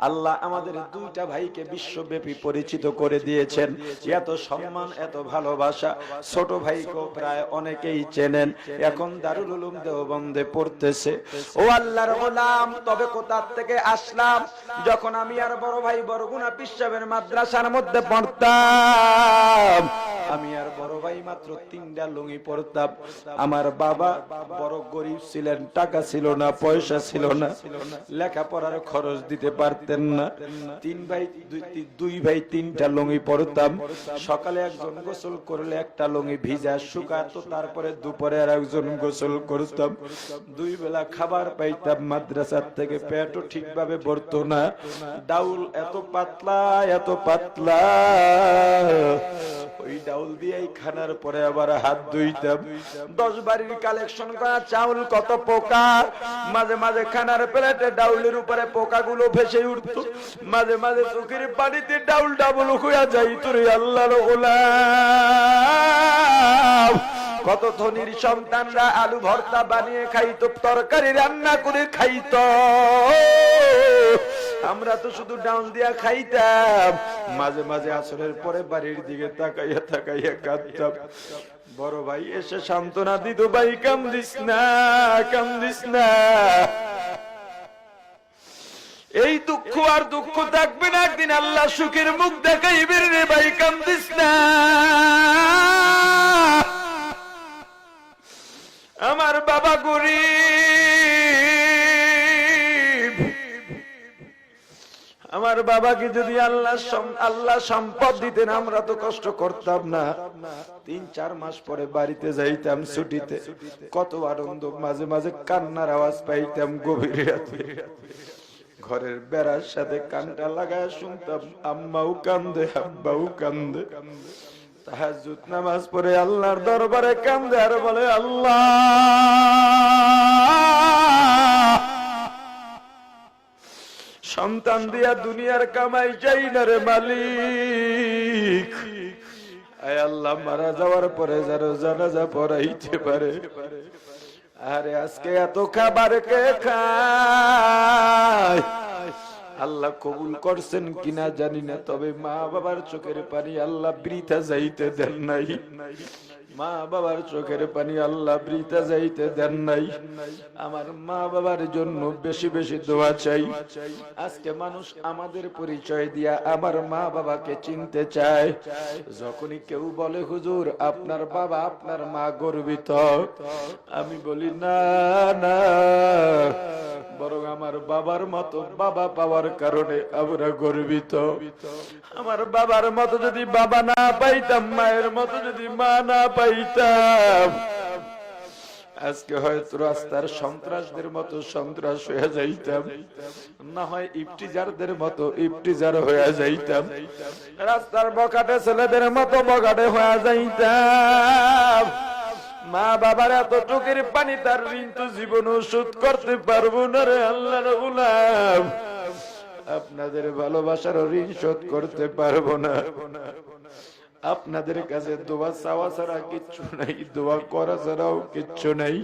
আল্লাহ আমাদের দুইটা ভাইকে বিশ্বব্যাপী পরিচিত করে দিয়েছেন। এত সম্মান, এত ভালোবাসা ছোট ভাইকেও প্রায় অনেকেই চেনেন। এখন দারুল উলুম দেওবন্দে পড়তেছে। ও আল্লাহর গোলাম, তবে কোথার থেকে আসলাম? যখন আমি আর বড় ভাই বড় বরগুনা পিসাবের মাদ্রাসার মধ্যে পড়তাম আমি আর বড় ভাই মাত্র তিনটা লুঙ্গি পড়তাম আমার বাবা বড় গরিব ছিলেন, টাকা ছিল না, পয়সা ছিল না, লেখাপড়ার খরচ দিতে পারতেন না। তিন ভাই, দুই ভাই তিনটা লুঙ্গি পড়তাম সকালে একজন গোসল করলে একটা লুঙ্গি ভিজা শুকাতো, তারপরে দুপুরে আর একজন গোসল করতাম। দুই বেলা খাবার পাইতাম, মাদ্রাসার থেকে পেটও ঠিকভাবে ভরতো না। ডাউল এত পাতলা এত পাতলা। খানার পরে আবার হাত ধুইতাম। দশ বাড়ির কালেকশন করা চাউল কত পোকা। মাঝে মাঝে খানার প্লেটে ডাউলের উপরে পোকাগুলো ভেসে উঠতো। মাঝে মাঝে চোখের পানিতে ডাউল ডাবল হইয়া যাইতো রে আল্লাহর গোলাম। কত ধনির সন্তানরা আলু ভর্তা বানিয়ে খাইতো, তরকারি রান্না করে খাইতো। আমরা তো শুধু ডাউন দিয়া খাইতাম। মাঝে মাঝে আসরের পরে বাড়ির দিকে তাকাইয়া তাকাইয়া কাঁদতাম। বড় ভাই, এসে সান্ত্বনা দিত ভাই, কান্দিস না কান্দিস না। এই দুঃখ আর দুঃখ থাকবে না, একদিন আল্লাহ সুখের মুখ দেখাইবে রে ভাই, কান্দিস না। আমার বাবা গরিব। আমার বাবাকে যদি আল্লাহ আল্লাহ সম্পদ দিতেন, আমরা তো কষ্ট করতাম না। তিন, চার মাস পরে বাড়িতে যাইতাম ছুটিতে। কত আনন্দ, মাঝে মাঝে কান্নার আওয়াজ পাইতাম গভীর রাতে। ঘরের বেড়ার সাথে কানটা লাগায় শুনতাম, আম্মাও কান্দে, আব্বাও কান্দে। তাহাজ্জুদ নামাজ পড়ে আল্লাহর দরবারে কান্দে আর বলে, আল্লাহ! সন্তান দিয়া দুনিয়ার কামাই চাই না রে মালিক। আয় আল্লাহ, মারা যাওয়ার পরে যারা জানাজা পড়াইতে পারে। আরে আজকে এত খাবার কে খায়? আল্লাহ কবুল করছেন কিনা জানি না তবে মা বাবার চোখের পানি আল্লাহ বৃথা যাইতে দেন নাই। মা বাবার চোখের পানি আল্লাহ বৃথা যাইতে দেন নাই। আমার মা বাবার জন্য বেশি বেশি দোয়া চাই। আজকে মানুষ আমাদের পরিচয় দিয়া আমার মা বাবাকে চিনতে চায়। যখনই কেউ বলে হুজুর আপনার বাবা আপনার মা গর্বিত। আমি বলি না না। বরং আমার বাবার মতো বাবা পাওয়ার কারণে আমরা গর্বিত। আমার বাবার মতো যদি বাবা না পাইতাম, মায়ের মতো যদি মা না পাইতাম, আজকে হয়তো রাস্তার সন্ত্রাসদের মতো সন্ত্রাস হয়ে যাইতাম। না হয় ইফটিজারদের মতো ইফটিজার হয়ে যাইতাম। রাস্তার বকাটে ছেলেদের মতো বকাটে হয়ে যাইতাম। মা বাবার এত চোখের পানি তার ঋণ তো জীবন শোধ করতে পারব না রে আল্লাহর গুলাম আপনাদের ভালোবাসার ঋণ শোধ করতে পারব না। আপনাদের কাছে দোয়া চাওয়া ছাড়া কিচ্ছু নাই, দোয়া করা ছাড়াও কিচ্ছু নাই।